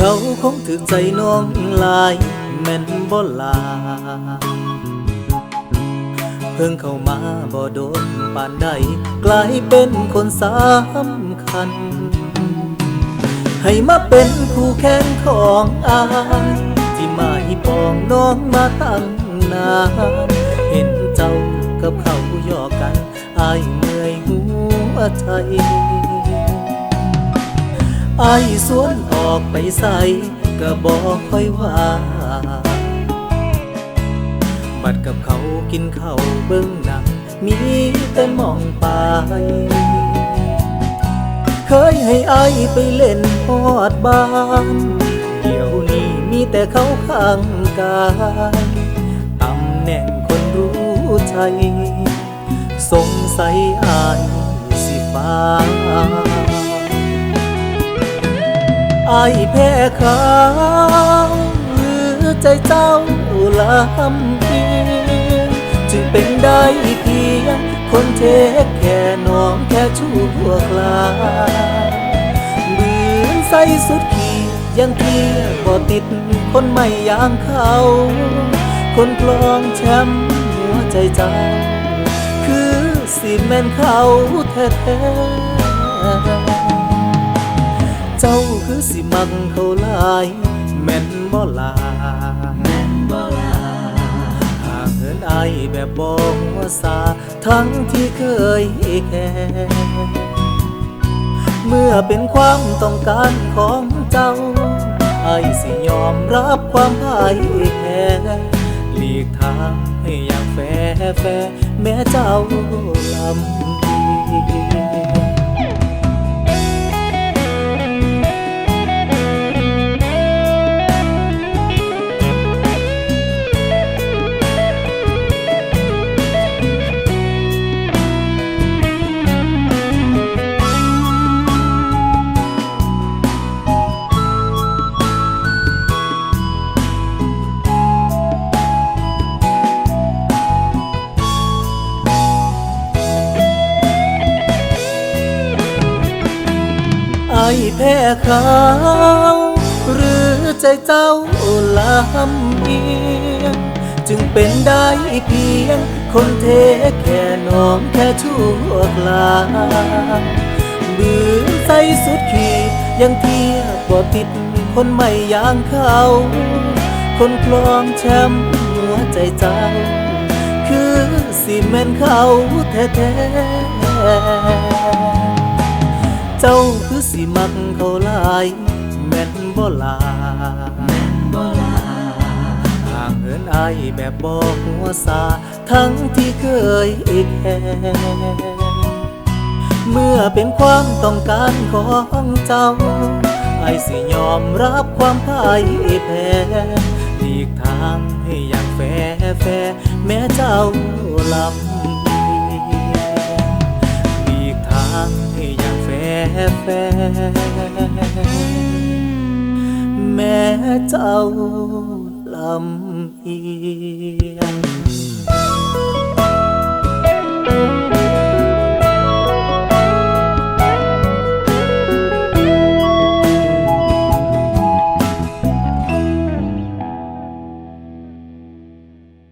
ขาคงถึกใจน้องลายแม่นบ่ลา เพิ่งเข้ามาบ่โดนปานใด กลายเป็นคนสำคัญ ให้มาเป็นคู่แข่งของอายที่มาให้ปองน้องมาตั้งนานเห็นเจ้ากับเขาหยอกกันอายเมื่อยหัวใจ ไอายสวนออกไปใส่ก็บอกค่อยว่า บัดกับเขากินข้าวเบิ้งหนัง มีแต่มองไป เคยให้ไอายไปเล่นฮอดบ้านเดี๋ยวนี้มีแต่เขาข้างกายตำแหน่งคนรู้ใจ สงสัยอายสิฟ้า ไอแพ้เขาหรือใจเจ้าลำเอียงจึงเป็นได้เพียงคนเทคแค่น้องแค่ชั่วคราวเหมือนใส่สุดขีดยังเทียบ่ติดคนใหม่อย่างเขาคนกลองแชมป์หัวใจเจ้า คือสิแม่นเขาแท้ๆ เจ้าคือสิมักเขาลายแม่นบ่ลาแม่นบ่ลาหากเหินอแบบบ่หัวซาทั้งที่เคยแค่เมื่อเป็นความต้องการของเจ้า ไอสิยอมรับความพ่ายแพ้หลีกทางให้อย่างแฟแฟแม้เจ้าลำดี แพ้เขาหรือใจเจ้าลำเอียงจึงเป็นได้เพียง คนเทแค่น้องแค่ชั่วคราวบืนใส่สุดขีดยังเทียบบ่ติดคนใหม่อย่างเขา คนคลองแชมป์หัวใจเจ้า คือสิแม่นเขาแท้ๆ จ้าคือสิมักเขาหลายแม่นบ่ลาแม่นบ่ลาห่างเหินอายแบบบอกหัวซาทั้งที่เคยแค่เมื่อเป็นความต้องการของเจ้าไอายสิยอมรับความพ่ายแพ้หลีกทางให้อย่างแฟแฟแม้เจ้าลำดีหลีกทางให้อย่างแฟ แฟแม้เจ้าลำเอียง